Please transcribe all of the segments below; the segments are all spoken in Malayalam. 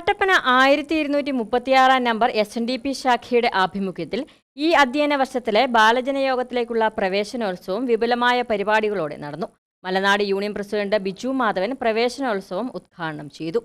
കട്ടപ്പന ആയിരത്തി ഇരുന്നൂറ്റി മുപ്പത്തിയാറാം number S N D P ശാഖയുടെ ആഭിമുഖ്യത്തിൽ ഈ അധ്യയന വർഷത്തിലെ ബാലജനയോഗത്തിലേക്കുള്ള പ്രവേശനോത്സവം വിപുലമായ പരിപാടികളോടെ നടന്നു. മലനാട് യൂണിയൻ പ്രസിഡന്റ് ബിജു മാധവൻ പ്രവേശനോത്സവം ഉദ്ഘാടനം ചെയ്തു.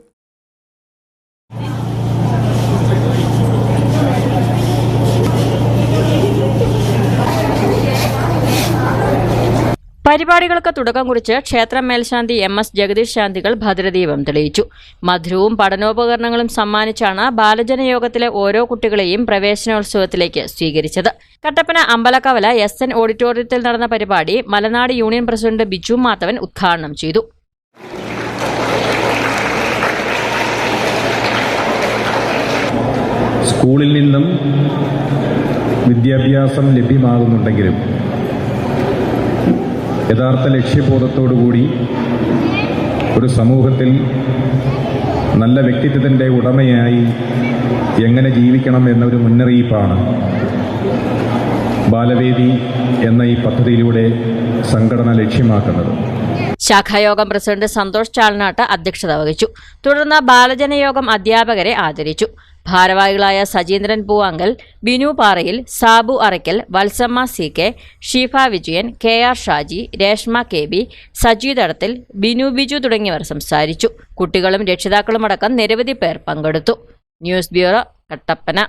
പരിപാടികൾക്ക് തുടക്കം കുറിച്ച് ക്ഷേത്രം മേൽശാന്തി എം എസ് ജഗദീഷ് ശാന്തികൾ ഭദ്രദീപം തെളിയിച്ചു. മധുരവും പഠനോപകരണങ്ങളും സമ്മാനിച്ചാണ് ബാലജനയോഗത്തിലെ ഓരോ കുട്ടികളെയും പ്രവേശനോത്സവത്തിലേക്ക് സ്വീകരിച്ചത്. കട്ടപ്പന അമ്പലക്കവല എസ് എൻ ഓഡിറ്റോറിയത്തിൽ നടന്ന പരിപാടി മലനാട് യൂണിയൻ പ്രസിഡന്റ് ബിജു മാധവൻ ഉദ്ഘാടനം ചെയ്തു. സ്കൂളിൽ നിന്നും വിദ്യാഭ്യാസം ലഭ്യമാകുന്നുണ്ടെങ്കിലും യഥാർത്ഥ ലക്ഷ്യബോധത്തോടുകൂടി ഒരു സമൂഹത്തിൽ നല്ല വ്യക്തിത്വത്തിന്റെ ഉടമയായി എങ്ങനെ ജീവിക്കണം എന്നൊരു മുന്നറിയിപ്പാണ് ബാലവേദി എന്ന ഈ പദ്ധതിയിലൂടെ സംഘടന ലക്ഷ്യമാക്കുന്നത്. ശാഖായോഗം പ്രസിഡന്റ് സന്തോഷ് ചാൾനാട്ട് അധ്യക്ഷത വഹിച്ചു. തുടർന്ന് ബാലജനയോഗം അധ്യാപകരെ ആദരിച്ചു. ഭാരവാഹികളായ Sajeendran Poovankal Binu Parayil Sabu Arackal Valsamma C K Sheefa Vijayan K R Shaji Reshma K B Saji Thadathil Binu Biju തുടങ്ങിയവർ സംസാരിച്ചു. കുട്ടികളും രക്ഷിതാക്കളുമടക്കം നിരവധി പേർ പങ്കെടുത്തു. News bureau Kattappana.